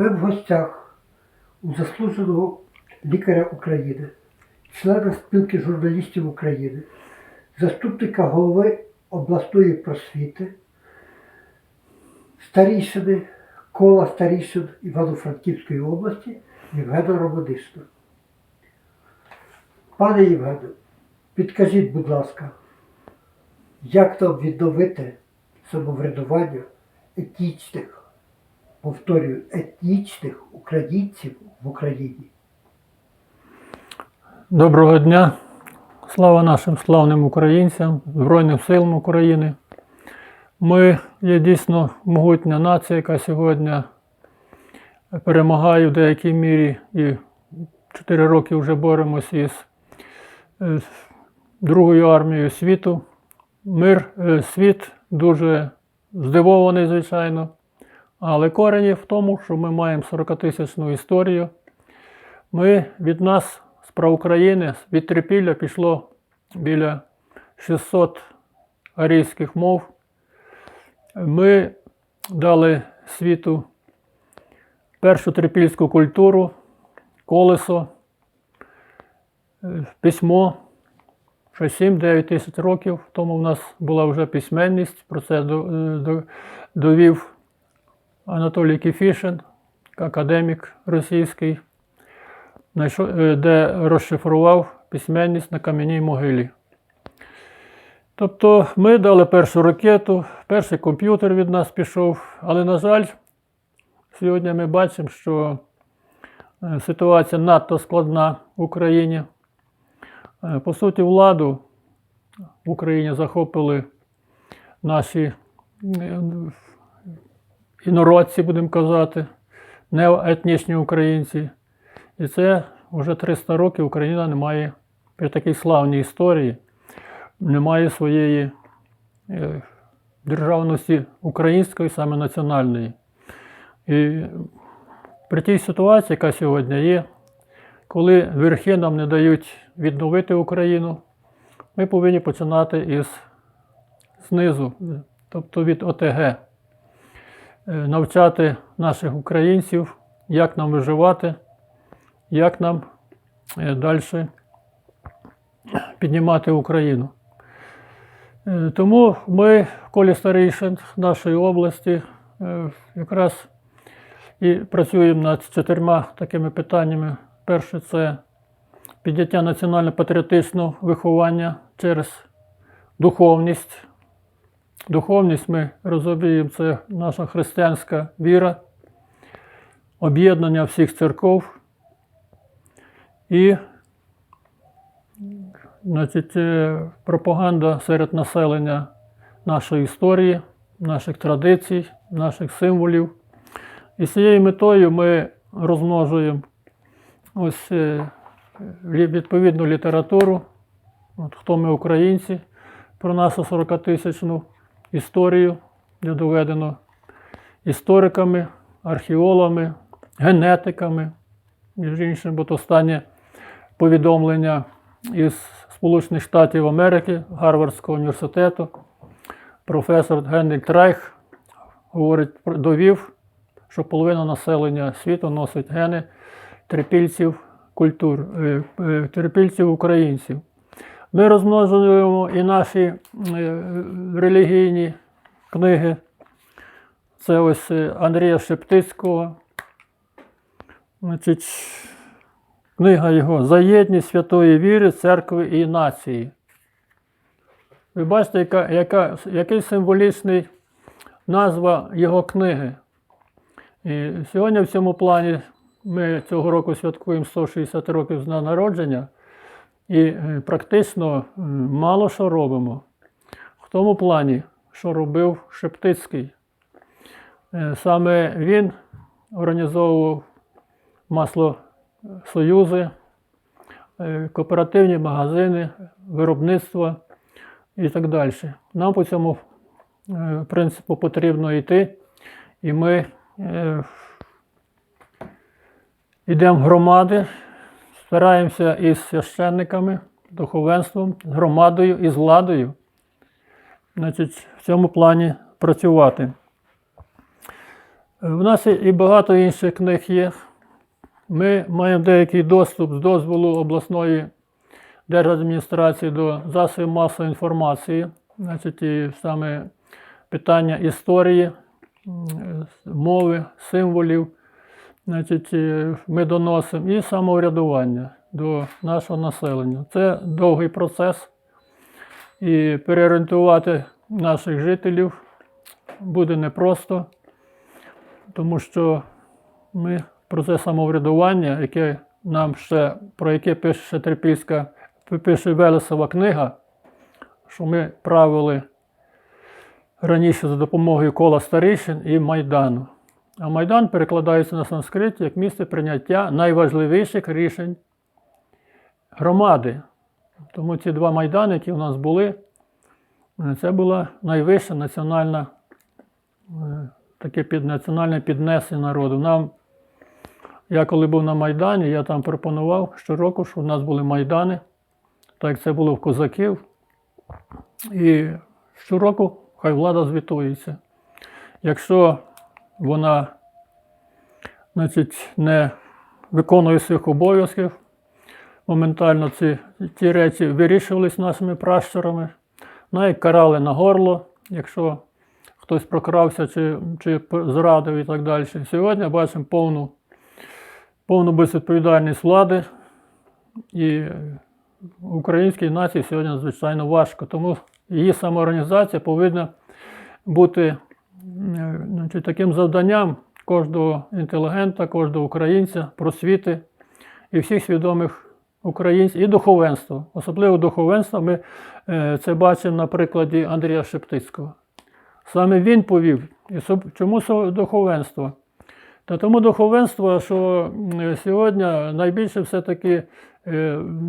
Ми в гостях у заслуженого лікаря України, члена спілки журналістів України, заступника голови обласної просвіти, старішини кола старішин Івано-Франківської області Євгена Романишна. Пане Євгене, підкажіть, будь ласка, як нам відновити самоврядування етнічних, повторюю, етнічних українців в Україні? Доброго дня. Слава нашим славним українцям, Збройним силам України. Ми є дійсно могутня нація, яка сьогодні перемагає в деякій мірі і 4 роки вже боремося із е, Другою армією світу. Мир, е, світ дуже здивований, звичайно. Але корені в тому, що ми маємо 40-тисячну історію. Ми від нас, з України, від Трипілля пішло біля 600 арійських мов. Ми дали світу першу трипільську культуру, колесо, письмо. Ще 7-9 тисяч років тому в нас була вже письменність. Про це е, до- довів Анатолій Кіфішин, академік російський е, де розшифрував письменність на кам'яній могилі. Тобто ми дали першу ракету, перший комп'ютер від нас пішов, але, на жаль, сьогодні ми бачимо, що е, ситуація надто складна в Україні. Е, По суті, владу в Україні захопили наші інородці, будемо казати, неоетнічні українці. І це вже 300 років Україна не має при такій славній історії, не має своєї е, державності української, саме національної. І при тій ситуації, яка сьогодні є, коли верхи нам не дають відновити Україну, ми повинні починати із знизу, тобто від ОТГ, навчати наших українців, як нам виживати як нам далі піднімати Україну. Е, Тому ми колі старейшин нашої області е, якраз і працюємо над чотирма такими питаннями. Перше це підняття національно-патріотичного виховання через духовність. Духовність ми розуміємо, це наша християнська віра, об'єднання всіх церков. І значить, е, пропаганда серед населення нашої історії, наших традицій, наших символів. І з цією метою ми розмножуємо ось е, відповідну літературу. От, хто ми українці, про нашу 40-тисячну історію, де доведено істориками, археологами, генетиками, між іншим, бо останнє повідомлення із Сполучених Штатів Америки, Гарвардського університету. Професор Генрік Трайх говорить, довів, що половина населення світу носить гени трипільців культур, е, е, трипільців українців. Ми розмножуємо і наші е, релігійні книги. Це ось е, Андрія Шептицького. Значить, книга його За єдність святої віри, церкви і нації. Ви бачите, яка, яка, який символічний назва його книги. І сьогодні в цьому плані ми цього року святкуємо 160 років з дня народження і е, практично е, мало що робимо. В тому плані, що робив Шептицький. Е, Саме він організовував маслосоюзи, кооперативні магазини, виробництво і так далі. Нам по цьому принципу потрібно йти, і ми йдемо в громади, стараємося із священниками, духовенством, з громадою і з владою значить, в цьому плані працювати. У нас і- багато інших книг є. Ми маємо деякий доступ з дозволу обласної держадміністрації до засобів масової інформації, значить, і саме питання історії, мови, символів, значить, е, ми доносимо і самоврядування до нашого населення. Це довгий процес, і переорієнтувати наших жителів буде непросто, тому що ми про це самоврядування, яке нам ще, про яке пише ще Трипільська, пише Велесова книга, що ми правили раніше за допомогою кола старішин і Майдану. А Майдан перекладається на санскрит як місце прийняття найважливіших рішень громади. Тому ці два майдани, які у нас були, це була найвища національна, е, таке під, національне піднесення народу. Нам, я коли був на Майдані, я там пропонував щороку, щоб у нас були майдани, так як це було в козаків. І щороку хай влада звітується. Якщо вона значить, не виконує своїх обов'язків, моментально ці, ті речі вирішувались нашими пращурами, навіть карали на горло, якщо хтось прокрався чи, чи зрадив і так далі. Сьогодні бачимо повну, повну безвідповідальність влади і українській нації сьогодні надзвичайно важко. Тому її самоорганізація повинна бути значить, таким завданням кожного інтелігента, кожного українця, просвіти і всіх свідомих українців, і духовенства. Особливо духовенство ми е, це бачимо на прикладі Андрія Шептицького. Саме він повів. Чому духовенство? Та тому духовенство, що сьогодні найбільше все-таки е,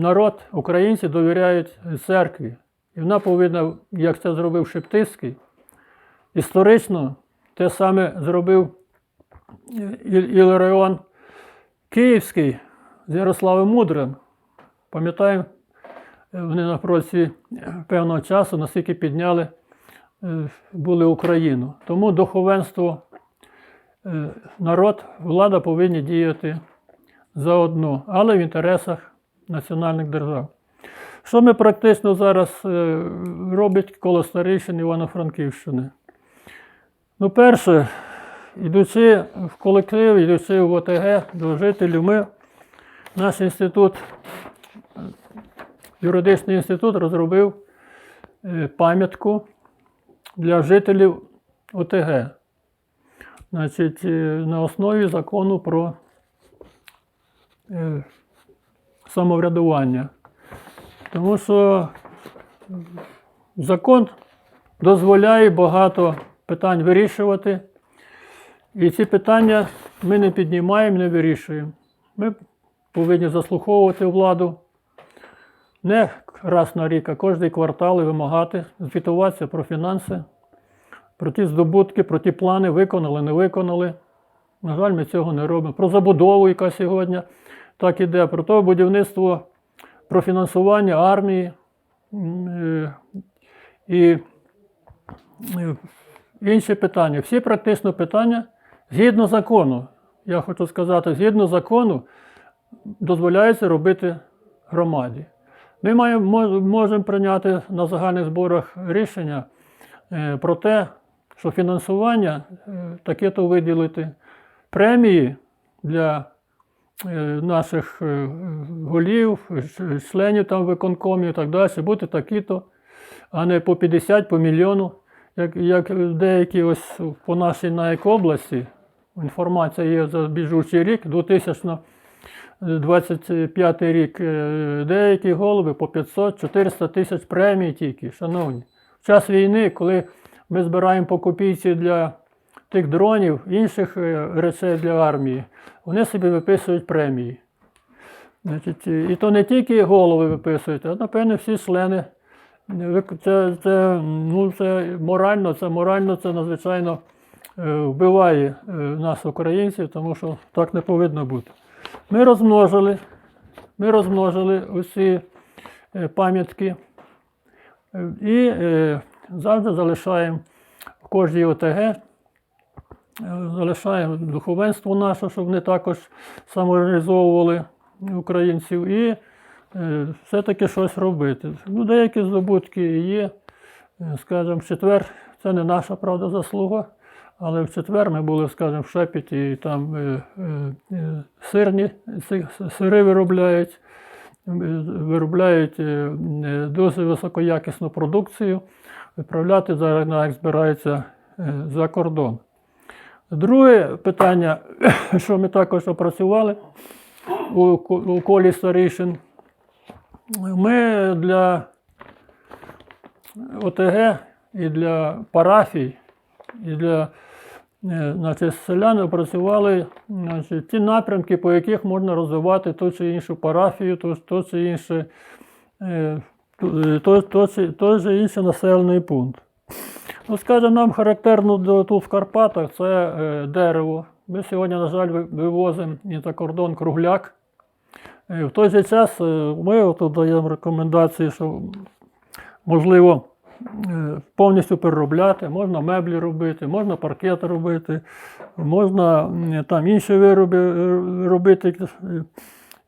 народ, українці довіряють церкві. І вона повинна, як це зробив Шептицький, історично те саме зробив І- Іларіон Київський з Ярославом Мудрим. Пам'ятаємо, е, вони на протязі певного часу наскільки підняли е, були Україну. Тому духовенство, е, народ, влада повинні діяти заодно, але в інтересах національних держав. Що ми практично зараз е, робить коло старейшин Івано-Франківщини? Ну, перше, йдучи в колектив, йдучи в ОТГ до жителів, ми, наш інститут, юридичний інститут розробив е, пам'ятку для жителів ОТГ. Значить, е, на основі закону про е, самоврядування. Тому що закон дозволяє багато питань вирішувати. І ці питання ми не піднімаємо, не вирішуємо. Ми повинні заслуховувати владу не раз на рік, а кожний квартал і вимагати, звітуватися про фінанси, про ті здобутки, про ті плани, виконали, не виконали. На жаль, ми цього не робимо. Про забудову, яка сьогодні так іде, про те будівництво, про фінансування армії е, і е, інші питання. Всі практично питання згідно закону. Я хочу сказати, згідно закону дозволяється робити громаді. Ми маємо, можемо прийняти на загальних зборах рішення е, про те, що фінансування е, таке-то виділити, премії для е, наших голів, членів там виконкомів і так далі, бути такі-то, а не по 50, по мільйону, як, як деякі ось по нашій НАЕК області. Інформація є за біжучий рік, 2025 рік, е, деякі голови по 500-400 тисяч премій тільки, шановні. В час війни, коли ми збираємо по копійці для тих дронів, інших е, речей для армії, вони собі виписують премії. Значить, і то не тільки голови виписують, а напевне всі члени. Це, це, ну, це морально, це морально, це надзвичайно е, вбиває е, нас, українців, тому що так не повинно бути. Ми розмножили, ми розмножили усі е, пам'ятки і завжди залишаємо в кожній ОТГ залишаємо духовенство наше, щоб вони також самореалізовували українців і все-таки щось робити. Ну, деякі здобутки є. Е, Скажімо, в четвер це не наша правда заслуга, але в четвер ми були, скажімо, в Шепіті, і там е, е, е, сирні сири виробляють, е, виробляють е, е, дуже високоякісну продукцію, відправляти зараз як збираються е, за кордон. Друге питання, що ми також опрацювали у колі старішин, ми для ОТГ і для парафій, і для е, значить, селян опрацювали значить, ті напрямки, по яких можна розвивати ту чи іншу парафію, ту, ту чи інше, е, ту- е, то, то, чи- той чи інший населений пункт. Ну, скажімо, нам характерно тут в Карпатах це е, дерево. Ми сьогодні, на жаль, вивозимо і за кордон кругляк. В той же час е, ми тут даємо рекомендації, що можливо е, повністю переробляти, можна меблі робити, можна паркет робити, можна там інші вироби е, робити,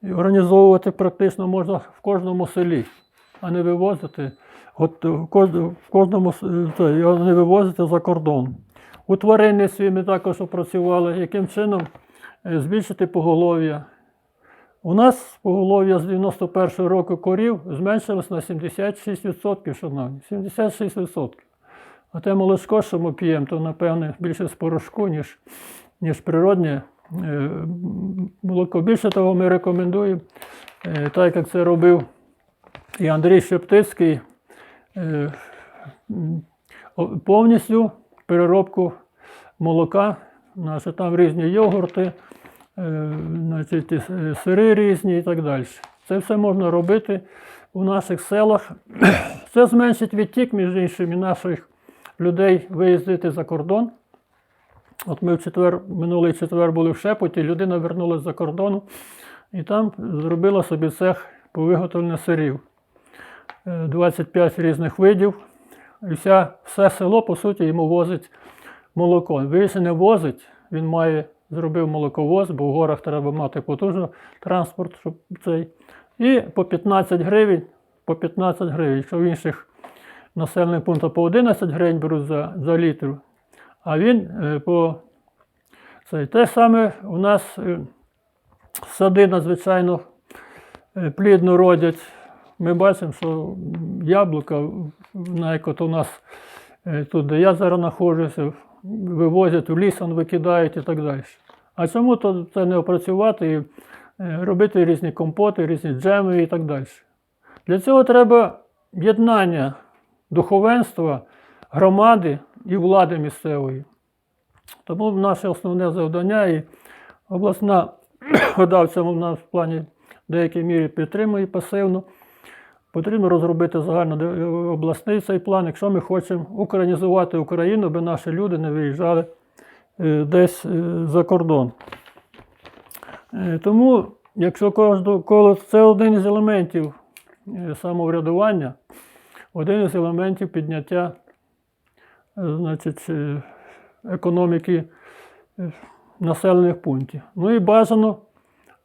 і організовувати практично можна в кожному селі, а не вивозити. От в кожному, не вивозити за кордон. У тваринництві ми також опрацювали, яким чином збільшити поголов'я. У нас поголов'я з 91 року корів зменшилось на 76%, шановні. 76%. А те молочко, що ми п'ємо, то, напевне, більше з порошку, ніж, ніж природне е, молоко. Більше того, ми рекомендуємо, е, так як це робив і Андрій Шептицький, е, повністю переробку молока. Значить, там різні йогурти, значить, сири різні і так далі. Це все можна робити у наших селах. Це зменшить відтік, між іншим, і наших людей виїздити за кордон. От ми в четвер, минулий четвер були в Шепоті, людина вернулася за кордону і там зробила собі цех по виготовленню сирів. Е, 25 різних видів. І вся, все село, по суті, йому возить молоко. Він не возить, він має, зробив молоковоз, бо в горах треба мати потужний транспорт, щоб цей. І по 15 гривень, по 15 гривень. Якщо в інших населених пунктах по 11 гривень беруть за, за літр, а він е, по цей. Те саме у нас е, сади надзвичайно е, плідно родять. Ми бачимо, що яблука, навіть у нас тут, де я зараз знаходжуся, вивозять у ліс, викидають і так далі. А чому то це не опрацювати і е, робити різні компоти, різні джеми і так далі? Для цього треба єднання духовенства, громади і влади місцевої. Тому наше основне завдання і обласна вода в цьому в нас в плані в деякій мірі підтримує пасивно. Потрібно розробити загальнообласний цей план, якщо ми хочемо українізувати Україну, аби наші люди не виїжджали е, десь е, за кордон. Е, Тому, якщо кожного, коло це один із елементів е, самоврядування, один із елементів підняття е, значить, е, економіки е, населених пунктів. Ну і бажано,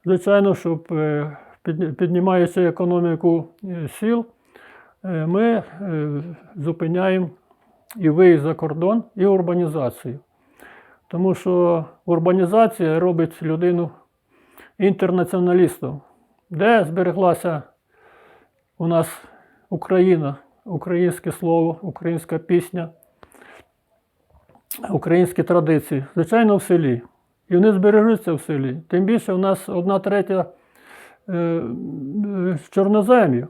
звичайно, щоб е, піднімаючи економіку е, сіл, е, ми е, зупиняємо і виїзд за кордон, і урбанізацію. Тому що урбанізація робить людину інтернаціоналістом. Де збереглася у нас Україна, українське слово, українська пісня, українські традиції? Звичайно, в селі. І вони збережуться в селі. Тим більше у нас одна третя е, е, з чорноземів.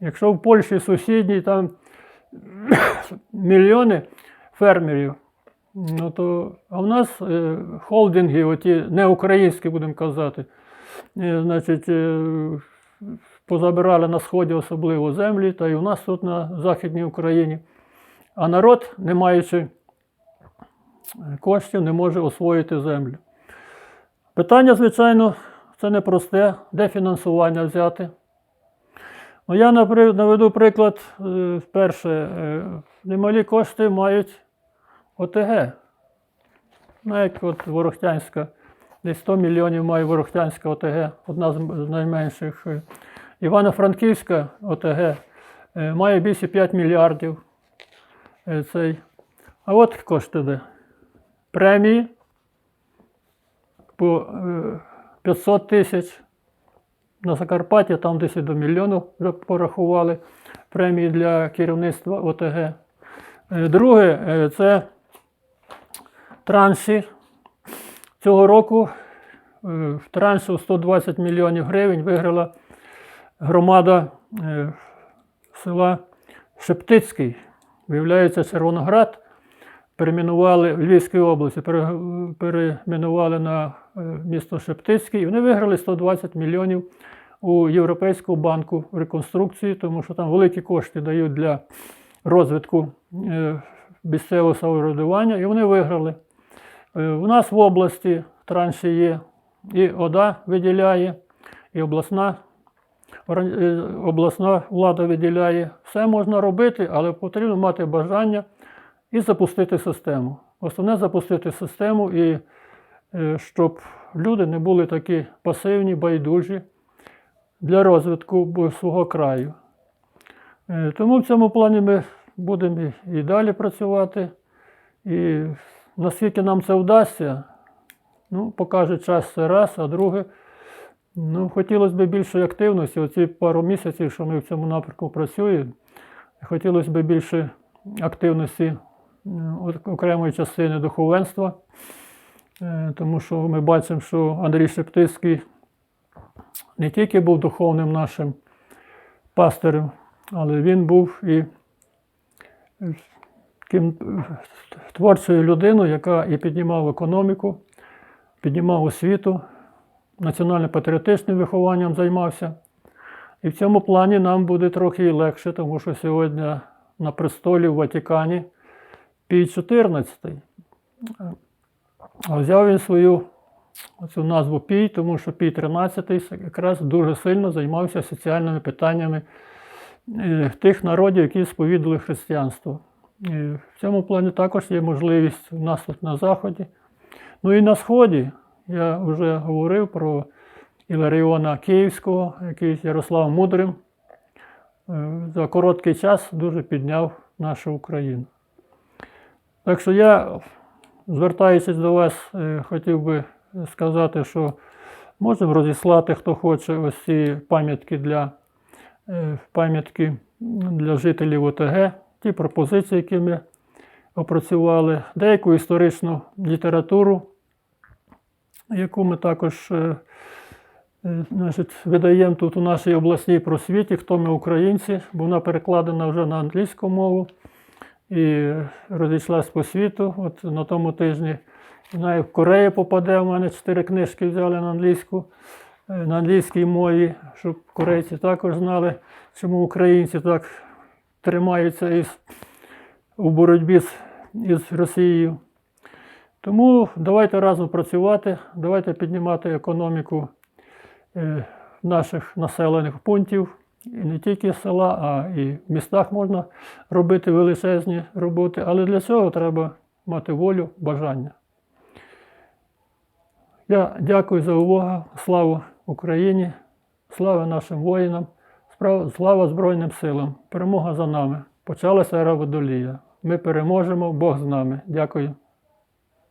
Якщо в Польщі сусідній там мільйони фермерів, ну то, а в нас е, холдинги, оті неукраїнські, будемо казати, значить, позабирали на сході особливо землі, та й у нас тут на Західній Україні. А народ, не маючи коштів, не може освоїти землю. Питання, звичайно, це непросте, де фінансування взяти. Ну, я наведу приклад, е, перше, е, немалі кошти мають ОТГ. Ну, як от Ворохтянська, десь 100 мільйонів має Ворохтянська ОТГ, одна з найменших. Е, Івано-Франківська ОТГ має більше 5 мільярдів. Цей. А от кошти де. Премії по 500 тисяч. На Закарпатті там десь до мільйону вже порахували премії для керівництва ОТГ. Е, Друге, е, це транші. Цього року е, в траншу 120 мільйонів гривень виграла громада села Шептицький. Виявляється, Червоноград перейменували в Львівській області, пере- перейменували на місто Шептицький, і вони виграли 120 мільйонів у Європейського банку реконструкції, тому що там великі кошти дають для розвитку е, місцевого самоврядування, і вони виграли. Е, У нас в області транші є, і ОДА виділяє, і обласна, е, обласна влада виділяє. Все можна робити, але потрібно мати бажання і запустити систему. Основне запустити систему, і е, щоб люди не були такі пасивні, байдужі для розвитку свого краю. Е, Тому в цьому плані ми будемо і- далі працювати. І наскільки нам це вдасться, ну, покаже час це раз, а друге, ну, хотілося б більшої активності. Оці пару місяців, що ми в цьому напрямку працюємо, хотілося б більше активності окремої частини духовенства, Е, тому що ми бачимо, що Андрій Шептицький не тільки був духовним нашим пастирем, але він був і е, таким е, творчою людиною, яка і піднімав економіку, піднімав освіту, національно-патріотичним вихованням займався. І в цьому плані нам буде трохи легше, тому що сьогодні на престолі в Ватикані Пій 14. Взяв він свою цю назву Пій, тому що Пій 13 якраз дуже сильно займався соціальними питаннями е, тих народів, які сповідали християнство. І в цьому плані також є можливість у нас тут на Заході. Ну і на Сході я вже говорив про Іларіона Київського, який Ярослав Мудрим е, за короткий час дуже підняв нашу Україну. Так що я, звертаючись до вас, е, хотів би сказати, що можемо розіслати, хто хоче, ось ці пам'ятки для, е, пам'ятки для жителів ОТГ, ті пропозиції, які ми опрацювали, деяку історичну літературу, яку ми також е, значить, видаємо тут у нашій обласній просвіті, хто ми українці, бо вона перекладена вже на англійську мову і розійшлась по світу. От на тому тижні знаю, в Корею попаде. У мене чотири книжки взяли на англійську, е, на англійській мові, щоб корейці також знали, чому українці так тримаються із, у боротьбі з, із Росією. Тому давайте разом працювати, давайте піднімати економіку е, наших населених пунктів. І не тільки села, а і в містах можна робити величезні роботи. Але для цього треба мати волю, бажання. Я дякую за увагу. Слава Україні, слава нашим воїнам, слава Збройним силам. Перемога за нами. Почалася ера водолія. Ми переможемо, Бог з нами. Дякую.